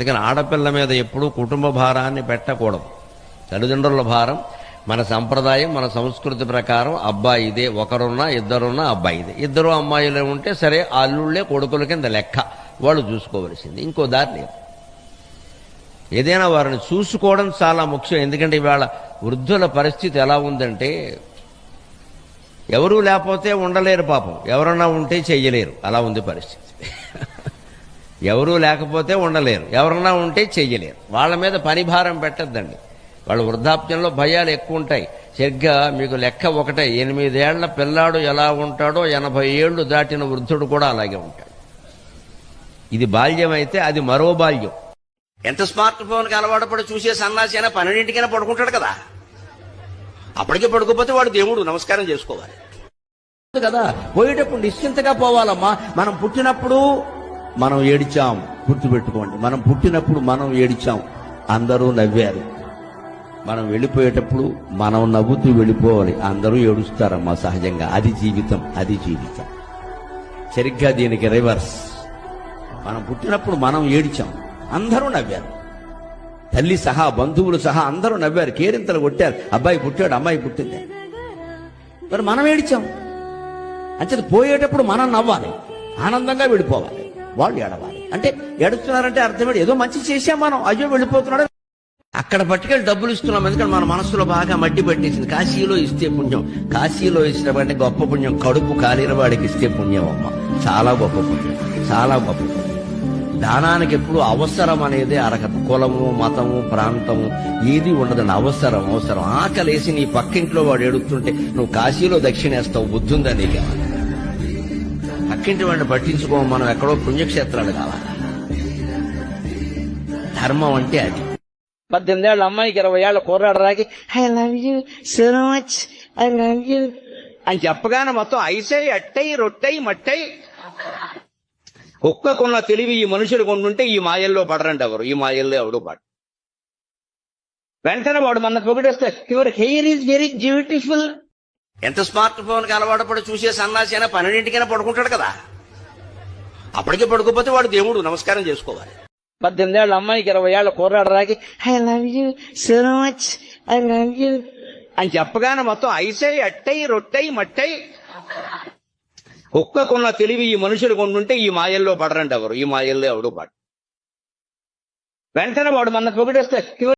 అందుకని ఆడపిల్ల మీద ఎప్పుడూ కుటుంబ భారాన్ని పెట్టకూడదు. తల్లిదండ్రుల భారం మన సంప్రదాయం మన సంస్కృతి ప్రకారం అబ్బాయి ఇదే ఒకరున్నా ఇద్దరున్నా అబ్బాయి ఇదే. ఇద్దరు అమ్మాయిలే ఉంటే సరే అల్లుళ్ళే కొడుకుల కింద లెక్క. వాళ్ళు చూసుకోవలసింది. ఇంకో దారి లేదు. ఏదైనా వారిని చూసుకోవడం చాలా ముఖ్యం. ఎందుకంటే ఇవాళ వృద్ధుల పరిస్థితి ఎలా ఉందంటే ఎవరూ లేకపోతే ఉండలేరు పాపం. ఎవరన్నా ఉంటే చెయ్యలేరు. అలా ఉంది పరిస్థితి. ఎవరూ లేకపోతే ఉండలేరు. ఎవరన్నా ఉంటే చెయ్యలేరు. వాళ్ళ మీద పనిభారం పెట్టద్దండి. వాళ్ళ వృద్ధాప్యంలో భయాలు ఎక్కువ ఉంటాయి. సరిగ్గా మీకు లెక్క ఒకటే. ఎనిమిదేళ్ళ పిల్లాడు ఎలా ఉంటాడో ఎనభై ఏళ్ళు దాటిన వృద్ధుడు కూడా అలాగే ఉంటాడు. ఇది బాల్యం అయితే అది మరో బాల్యం. ఎంత స్మార్ట్ ఫోన్కి అలవాటు పడి చూసే సన్నాసి అయినా పన్నెండింటికైనా పడుకుంటాడు కదా. అప్పటికే పడుకోపోతే వాడు దేవుడు నమస్కారం చేసుకోవాలి. కదా పోయేటప్పుడు నిశ్చింతగా పోవాలమ్మా. మనం పుట్టినప్పుడు మనం ఏడిచాం గుర్తుపెట్టుకోండి. మనం పుట్టినప్పుడు మనం ఏడిచాం అందరూ నవ్వారు. మనం వెళ్ళిపోయేటప్పుడు మనం నవ్వుతూ వెళ్ళిపోవాలి. అందరూ ఏడుస్తారమ్మా సహజంగా. అది జీవితం అది జీవితం. సరిగ్గా దీనికి రివర్స్ మనం పుట్టినప్పుడు మనం ఏడిచాం అందరూ నవ్వారు. తల్లి సహా బంధువులు సహా అందరూ నవ్వారు. కేరింతలు కొట్టారు. అబ్బాయి పుట్టాడు అమ్మాయి పుట్టింది. మరి మనం ఏడిచాం? అంచేది పోయేటప్పుడు మనం నవ్వాలి. ఆనందంగా వెళ్ళిపోవాలి. వాళ్ళు ఏడవాలి. అంటే ఏడుస్తున్నారంటే అర్థమేంటి ఏదో మంచి చేశాం మనం. అయ్యో వెళ్ళిపోతున్నాడు. అక్కడ పట్టుకెళ్ళి డబ్బులు ఇస్తున్నాం. ఎందుకంటే మన మనసులో బాగా మట్టి పట్టేసింది. కాశీలో ఇస్తే పుణ్యం. కాశీలో ఇచ్చినటువంటి గొప్ప పుణ్యం. కడుపు కాలిన వాడికి ఇస్తే పుణ్యం అమ్మ. చాలా గొప్ప పుణ్యం. చాలా గొప్ప పుణ్యం. దానానికి ఎప్పుడు అవసరం అనేది అరగదు. కులము మతము ప్రాంతము ఏది ఉండదండి. అవసరం అవసరం. ఆకలేసి నీ పక్కింట్లో వాడు ఎడుగుతుంటే నువ్వు కాశీలో దక్షిణేస్తావు. బుద్ధుందా నీకు? పక్కింటి వాడిని పట్టించుకో మనం ఎక్కడో పుణ్యక్షేత్రాలు కావాలి. ధర్మం అంటే అది. పద్దెనిమిది ఏళ్ళ అమ్మాయికి ఇరవై ఏళ్ళ కుర్రాడు రాకి I love you so much I love you అని చెప్పగానే మొత్తం ఐసై అట్టై రొట్టై మట్టై. కుక్కకున్న తెలివి ఈ మనుషులు కొండుంటే ఈ మాయల్లో పడరండి ఎవరు. ఈ మాయల్లో ఎవడు పడ వెంటనే వాడు మన పొగిడేస్తే your hair is very beautiful ఎంత స్మార్ట్ ఫోన్కి అలవాటు పడి చూసే సన్నాసి అయినా పన్నెండింటికైనా పడుకుంటాడు కదా. అప్పటికే పడుకోపోతే వాడు దేవుడు నమస్కారం చేసుకోవాలి. పద్దెనిమిది ఏళ్ళ అమ్మాయికి ఇరవై ఏళ్ళ కుర్రాడు రాకి I love you so much I love you అని చెప్పగానే మొత్తం ఐసై అట్టై రొట్టై మట్టై. కుక్కకున్న తెలివి ఈ మనుషులు కొండుంటే ఈ మాయల్లో పడరండి ఎవరు. ఈ మాయల్లో ఎవడు పడ వెంటనే వాడు మన పొగిడేస్తే